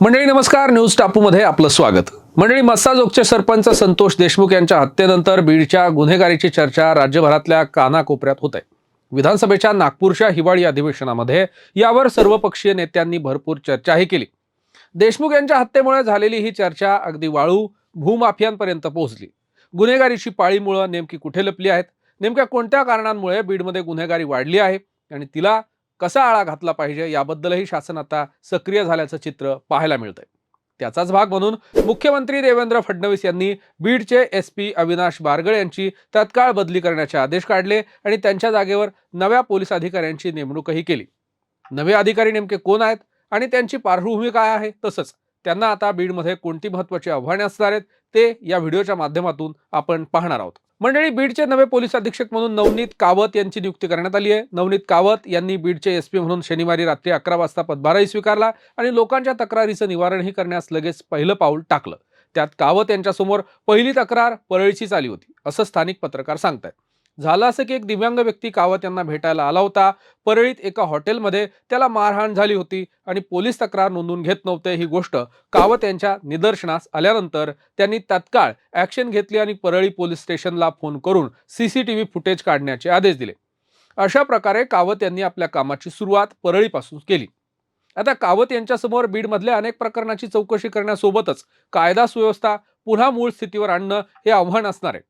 मंडळी नमस्कार. न्यूज टापूमध्ये आपलं स्वागत. मंडळी मस्साजोगचे सरपंच संतोष देशमुख यांच्या हत्येनंतर बीडच्या गुन्हेगारीची चर्चा राज्यभरातल्या कानाकोपऱ्यात होत आहे. विधानसभेच्या नागपूरच्या हिवाळी अधिवेशनामध्ये यावर सर्वपक्षीय नेत्यांनी भरपूर चर्चाही केली. देशमुख यांच्या हत्येमुळे झालेली ही चर्चा अगदी वाळू भूमाफियांपर्यंत पोहोचली. गुन्हेगारीची पाळीमुळं नेमकी कुठे लपली आहेत? नेमक्या कोणत्या कारणांमुळे बीडमध्ये गुन्हेगारी वाढली आहे? आणि तिला कसा आळा घातला पाहिजे याबद्दलही शासन आता सक्रिय झाल्याचं चित्र पाहायला मिळतंय. त्याचाच भाग म्हणून मुख्यमंत्री देवेंद्र फडणवीस यांनी बीडचे एस पी अविनाश बारगळ यांची तत्काळ बदली करण्याचे आदेश काढले आणि त्यांच्या जागेवर नव्या पोलीस अधिकाऱ्यांची नेमणूकही केली. नवे अधिकारी नेमके कोण आहेत आणि त्यांची पार्श्वभूमी काय आहे तसंच त्यांना आता बीडमध्ये कोणती महत्वाची आव्हाने असणार आहेत ते या व्हिडिओच्या माध्यमातून आपण पाहणार आहोत. मंडळी बीडचे नवे पोलीस अधीक्षक म्हणून नवनीत कावत यांची नियुक्ती करण्यात आली आहे. नवनीत कावत यांनी बीडचे एसपी म्हणून शनिवारी रात्री अकरा वाजता पदभारही स्वीकारला आणि लोकांच्या तक्रारीचं निवारणही करण्यास लगेच पहिलं पाऊल टाकलं. त्यात कावत यांच्यासमोर पहिली तक्रार परळीचीच आली होती असं स्थानिक पत्रकार सांगतायत. झालं असं की एक दिव्यांग व्यक्ती कावत यांना भेटायला आला होता. परळीत एका हॉटेलमध्ये त्याला मारहाण झाली होती आणि पोलीस तक्रार नोंदवून घेत नव्हते ही गोष्ट. कावत यांच्या निदर्शनास आल्यानंतर त्यांनी तत्काळ ॲक्शन घेतली आणि परळी पोलीस स्टेशनला फोन करून सीसीटीव्ही फुटेज काढण्याचे आदेश दिले. अशा प्रकारे कावत यांनी आपल्या कामाची सुरुवात परळीपासून केली. आता कावत यांच्यासमोर बीडमधल्या अनेक प्रकरणाची चौकशी करण्यासोबतच कायदा सुव्यवस्था पुन्हा मूळ स्थितीवर आणणं हे आव्हान असणार आहे.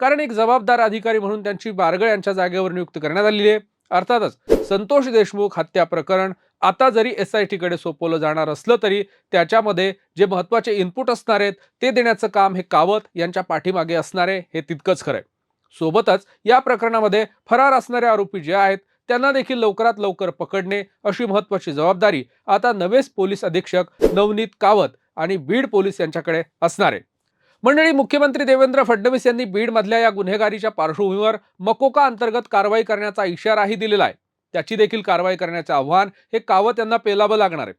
कारण एक जबाबदार अधिकारी म्हणून त्यांची बारगळ यांच्या जागेवर नियुक्त करण्यात आलेली आहे. अर्थातच संतोष देशमुख हत्या प्रकरण आता जरी एस आय टीकडे सोपवलं जाणार असलं तरी त्याच्यामध्ये जे महत्त्वाचे इनपुट असणार आहेत ते देण्याचं काम हे कावत यांच्या पाठीमागे असणार आहे हे तितकंच खरं आहे. सोबतच या प्रकरणामध्ये फरार असणारे आरोपी जे आहेत त्यांना देखील लवकरात लवकर पकडणे अशी महत्त्वाची जबाबदारी आता नवेच पोलीस अधीक्षक नवनीत कावत आणि बीड पोलीस यांच्याकडे असणार आहे. मंडळी मुख्यमंत्री देवेंद्र फडणवीस यांनी बीडमधल्या या गुन्हेगारीच्या पार्श्वभूमीवर मकोका अंतर्गत कारवाई करण्याचा इशाराही दिलेला आहे. त्याची देखील कारवाई करण्याचे आव्हान हे कावत यांना पेलावं लागणार आहे.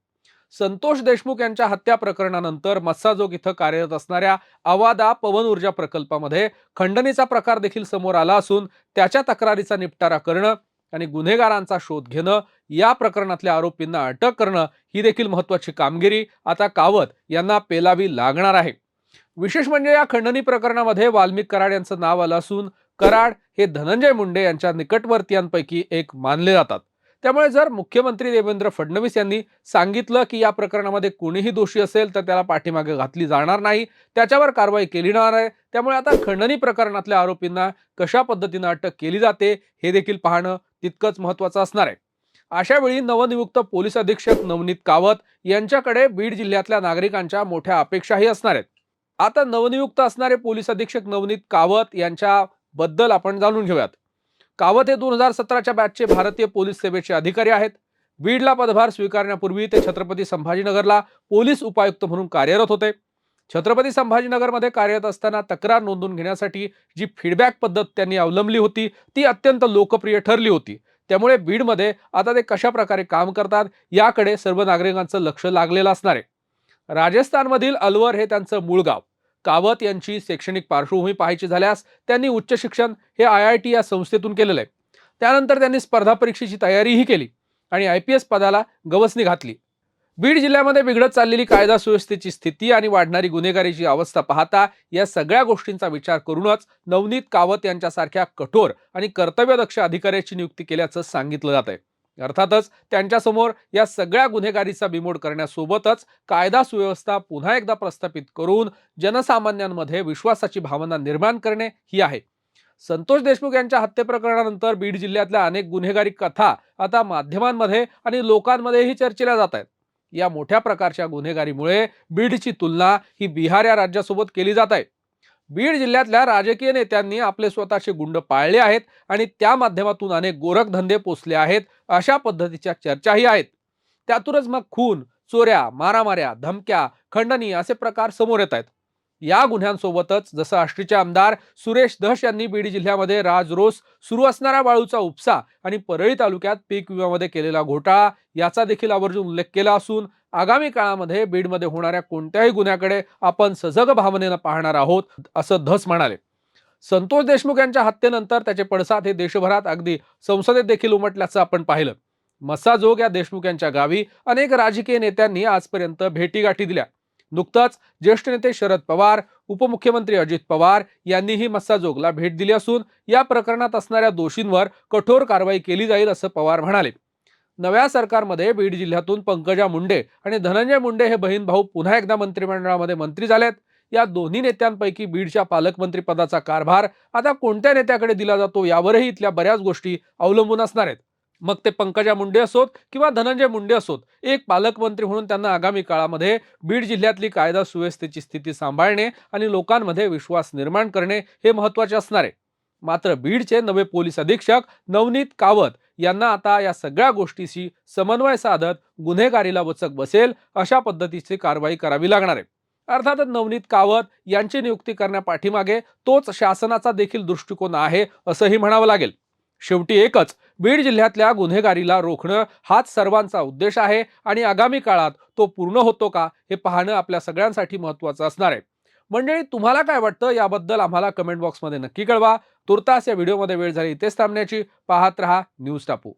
संतोष देशमुख यांच्या हत्या प्रकरणानंतर मस्साजोग इथं कार्यरत असणाऱ्या अवादा पवन ऊर्जा प्रकल्पामध्ये खंडणीचा प्रकार देखील समोर आला असून त्याच्या तक्रारीचा निपटारा करणं आणि गुन्हेगारांचा शोध घेणं या प्रकरणातल्या आरोपींना अटक करणं ही देखील महत्वाची कामगिरी आता कावत यांना पेलावी लागणार आहे. विशेष म्हणजे या खंडणी प्रकरणामध्ये वाल्मिक कराड यांचं नाव आलं असून कराड हे धनंजय मुंडे यांच्या निकटवर्तीयांपैकी एक मानले जातात. त्यामुळे जर मुख्यमंत्री देवेंद्र फडणवीस यांनी सांगितलं की या प्रकरणामध्ये कोणीही दोषी असेल तर त्याला पाठीमागे घातली जाणार नाही त्याच्यावर कारवाई केली जाणार आहे. त्यामुळे आता खंडणी प्रकरणातल्या आरोपींना कशा पद्धतीनं अटक केली जाते हे देखील पाहणं तितकंच महत्वाचं असणार आहे. अशा वेळी नवनियुक्त पोलीस अधीक्षक नवनीत कावत यांच्याकडे बीड जिल्ह्यातल्या नागरिकांच्या मोठ्या अपेक्षाही असणार आहेत. आता नवनियुक्त असणारे पोलीस अधीक्षक नवनीत कावत यांच्याबद्दल आपण जाणून घेऊयात. कावत हे दोन हजार सतराच्या बॅचचे भारतीय पोलीस सेवेचे अधिकारी आहेत. बीडला पदभार स्वीकारण्यापूर्वी ते छत्रपती संभाजीनगरला पोलीस उपायुक्त म्हणून कार्यरत होते. छत्रपती संभाजीनगरमध्ये कार्यरत असताना तक्रार नोंदवून घेण्यासाठी जी फीडबॅक पद्धत त्यांनी अवलंबली होती ती अत्यंत लोकप्रिय ठरली होती. त्यामुळे बीडमध्ये आता ते कशा प्रकारे काम करतात याकडे सर्व नागरिकांचं लक्ष लागलेलं असणार आहे. राजस्थानमधील अलवर हे त्यांचं मूळ गाव. कावत यांची शैक्षणिक पार्श्वभूमी पाहायची झाल्यास त्यांनी उच्च शिक्षण हे आय आय टी या संस्थेतून केलेलं आहे. त्यानंतर त्यांनी स्पर्धा परीक्षेची तयारीही केली आणि आय पी एस पदाला गवसणी घातली. बीड जिल्ह्यामध्ये बिघडत चाललेली कायदा सुव्यवस्थेची स्थिती आणि वाढणारी गुन्हेगारीची अवस्था पाहता या सगळ्या गोष्टींचा विचार करूनच नवनीत कावत यांच्यासारख्या कठोर आणि कर्तव्यदक्ष अधिकाऱ्याची नियुक्ती केल्याचं सांगितलं जात आहे अर्थातच त्यांच्यासमोर या सगळ्या गुन्हेगारीचा बिमोड करण्यासोबतच कायदा सुव्यवस्था पुन्हा एकदा प्रस्थापित करून जनसामान्यांमध्ये विश्वासाची भावना निर्माण करणे ही आहे. संतोष देशमुख यांच्या हत्येप्रकरणानंतर बीड जिल्ह्यातल्या अनेक गुन्हेगारी कथा आता माध्यमांमध्ये आणि लोकांमध्येही चर्चेल्या जात आहेत. या मोठ्या प्रकारच्या गुन्हेगारीमुळे बीडची तुलना ही बिहार या राज्यासोबत केली जात आहे. बीड जिल्ह्यातल्या राजकीय नेत्यांनी आपले स्वतःचे गुंड पाळले आहेत आणि त्या माध्यमातून अनेक गोरखधंदे पोचले आहेत अशा पद्धतीच्या चर्चाही आहेत. त्यातूनच मग खून चोऱ्या मारामाऱ्या धमक्या खंडणी असे प्रकार समोर येत आहेत. या गुन्ह्यांसोबतच जसं आष्टीचे आमदार सुरेश दहश यांनी बीड जिल्ह्यामध्ये राजरोस सुरू असणाऱ्या वाळूचा उपसा आणि परळी तालुक्यात पीक विम्यामध्ये केलेला घोटाळा याचा देखील आवर्जून उल्लेख केला असून आगामी काळामध्ये बीडमध्ये होणाऱ्या कोणत्याही गुन्ह्याकडे आपण सजग भावनेनं पाहणार आहोत असं धस म्हणाले. संतोष देशमुख यांच्या हत्येनंतर त्याचे पडसाद हे देशभरात अगदी संसदेत देखील उमटल्याचं आपण पाहिलं. मस्साजोग या देशमुख यांच्या गावी अनेक राजकीय नेत्यांनी आजपर्यंत भेटीगाठी दिल्या. नुकताच ज्येष्ठ नेते शरद पवार उपमुख्यमंत्री अजित पवार यांनीही मस्साजोगला भेट दिली असून या प्रकरणात असणाऱ्या दोषींवर कठोर कारवाई केली जाईल असं पवार म्हणाले. नव्या सरकारमध्ये बीड जिल्ह्यातून पंकजा मुंडे आणि धनंजय मुंडे हे बहीण भाऊ पुन्हा एकदा मंत्रिमंडळामध्ये मंत्री झालेत. या दोन्ही नेत्यांपैकी बीडच्या पालकमंत्रीपदाचा कारभार आता कोणत्या नेत्याकडे दिला जातो यावरही इथल्या बऱ्याच गोष्टी अवलंबून असणार आहेत. मग ते पंकजा मुंडे असोत किंवा धनंजय मुंडे असोत एक पालकमंत्री म्हणून त्यांना आगामी काळामध्ये बीड जिल्ह्यातली कायदा सुव्यवस्थेची स्थिती सांभाळणे आणि लोकांमध्ये विश्वास निर्माण करणे हे महत्त्वाचे असणार आहे. मात्र बीडचे नवे पोलीस अधीक्षक नवनीत कावत यांना आता या सगळ्या गोष्टीशी समन्वय साधत गुन्हेगारीला वचक बसेल अशा पद्धतीची कारवाई करावी लागणार आहे. अर्थातच नवनीत कावत यांची नियुक्ती करण्यापाठीमागे तोच शासनाचा देखील दृष्टिकोन आहे असंही म्हणावं लागेल. शेवटी एकच बीड जिल्ह्यातल्या गुन्हेगारीला रोखणं हाच सर्वांचा उद्देश आहे आणि आगामी काळात तो पूर्ण होतो का हे पाहणं आपल्या सगळ्यांसाठी महत्त्वाचं असणार आहे. मंडळी तुम्हाला काय वाटतं? याबद्दल आम्हाला कमेंट बॉक्समध्ये नक्की कळवा. तुर्तास या व्हिडिओमध्ये वेळ झाली. इथेच थांबण्याची. पाहत रहा न्यूज टापू.